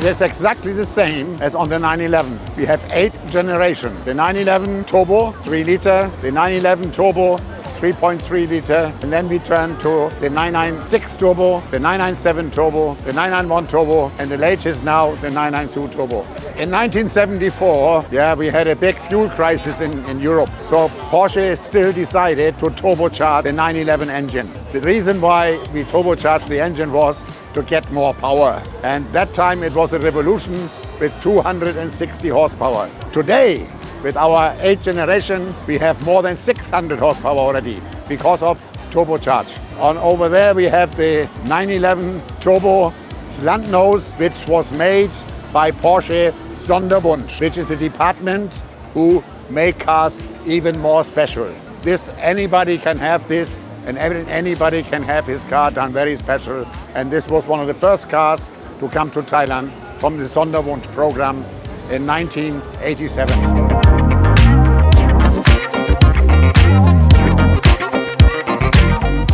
It is exactly the same as on the 911. We have eight generation. The 911 Turbo, 3 liter, the 911 Turbo 3.3 liter. And then we turn to the 996 turbo, the 997 turbo, the 991 turbo, and the latest now, the 992 turbo. In 1974, yeah, we had a big fuel crisis in, in Europe. So Porsche still decided to turbocharge the 911 engine. The reason why we turbocharged the engine was to get more power. And that time it was a revolution with 260 horsepower. Today, with our eighth generation, we have more than 600 horsepower already because of turbocharge. On over there, we have the 911 turbo slant nose, which was made by Porsche Sonderwunsch, which is a department who make cars even more special. This anybody can have this, and anybody can have his car done very special. And this was one of the first cars to come to Thailand from the Sonderwunsch program in 1987.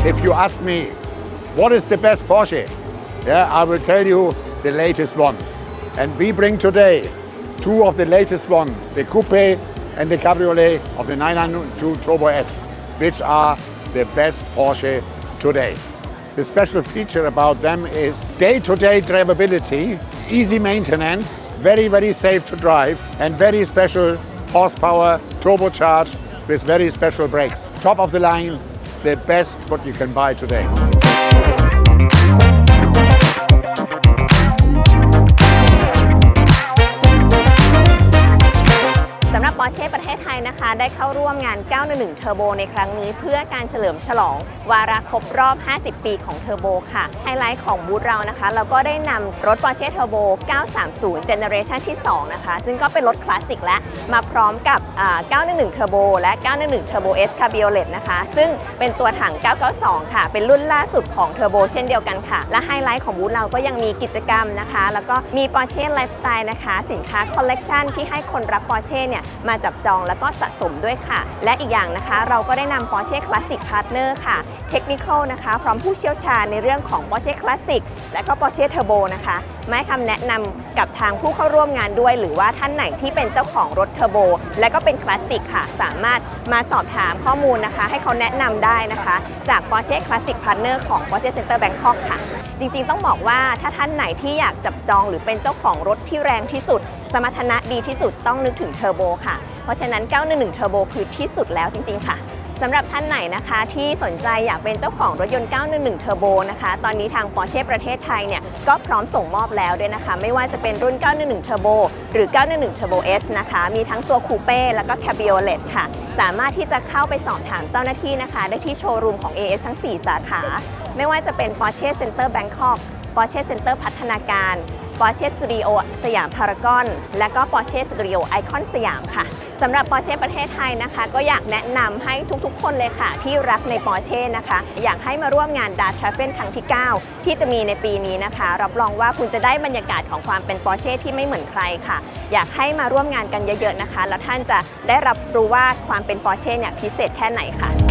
If you ask me, what is the best Porsche? Yeah, I will tell you the latest one. And we bring today two of the latest one, the Coupe and the Cabriolet of the 992 Turbo S, which are the best Porsche today. The special feature about them is day to -day drivability, easy maintenance, very, very safe to drive, and very special horsepower turbocharged with very special brakes. Top of the line the best what you can buy today. อร์เช่ประเทศไทยนะคะ ได้เข้าร่วมงาน 911 Turbo ในครั้งนี้เพื่อการเฉลิมฉลองวาระครบรอบ 50 ปีของ Turbo ค่ะ ไฮไลท์ของบูธเรานะคะเราก็ได้นำรถ Porsche Turbo 930 Generation ที่2นะคะซึ่งก็เป็นรถคลาสสิกและมาพร้อมกับ 911 Turbo และ 911 Turbo S Cabriolet นะคะ ซึ่งเป็นตัวถัง 992 ค่ะ เป็นรุ่นล่าสุดของ Turbo เช่นเดียวกันค่ะ และไฮไลท์ของบูธเราก็ยังมีกิจกรรมนะคะแล้วก็มี Porsche Lifestyle นะคะ สินค้าคอลเลกชันที่ให้คนรับปอร์เช่เนี่ยมาจับจองแล้วก็สะสมด้วยค่ะ และอีกอย่างนะคะ เราก็ได้นำ Porsche Classic Partner ค่ะเทคนิคนะคะพร้อมผู้เชี่ยวชาญในเรื่องของ Porsche Classic และก็ Porsche Turbo นะคะมาให้คำแนะนำกับทางผู้เข้าร่วมงานด้วย หรือว่าท่านไหนที่เป็นเจ้าของรถเทอร์โบและก็เป็นคลาสสิกค่ะ สามารถมาสอบถามข้อมูลนะคะ ให้เขาแนะนำได้นะคะจาก Porsche Classic Partner ของ Porsche Center Bangkok ค่ะ จริงๆ ต้องบอกว่าถ้าท่านไหนที่อยากจับจอง หรือเป็นเจ้าของรถที่แรงที่สุดสมรรถนะดีที่สุดต้องนึกถึงเทอร์โบค่ะ เพราะฉะนั้น 911 เทอร์โบคือที่สุดแล้วจริงๆค่ะ สำหรับท่านไหนนะคะ ที่สนใจอยากเป็นเจ้าของรถยนต์ 911 Turbo นะคะ ตอนนี้ทางปอร์เช่ประเทศไทยเนี่ยก็พร้อมส่งมอบแล้วด้วยนะคะ ไม่ว่าจะเป็นรุ่น 911 Turbo หรือ 911 Turbo S นะคะ มีทั้งตัวคูเป้แล้วก็ Cabriolet ค่ะ สามารถที่จะเข้าไปสอบถามเจ้าหน้าที่นะคะได้ที่โชว์รูมของ AS ทั้ง 4 สาขา ไม่ว่าจะเป็น Porsche Center Bangkok Porsche Center พัฒนาการอร์เช h สตูดิโอสยามพารากอนและก็อร์เช h สตูดิโอไอคอนสยามค่ะสำหรับปอร์เช่ประเทศไทยนะคะ ก็อยากแนะนำให้ทุกๆ คนเลยค่ะ ที่รักในปอร์เช่นะคะ อยากให้มาร่วมงานดาร์ทราเฟนครั้งที่ 9 ที่จะมีในปีนี้นะคะรับรองว่าคุณจะได้บรรยากาศของความเป็นปอร์เช่ที่ไม่เหมือนใครค่ะอยากให้มาร่วมงานกันเยอะๆนะคะ แล้วท่านจะได้รับรู้ว่าความเป็นปอร์เช่เนี่ยพิเศษแค่ไหนค่ะ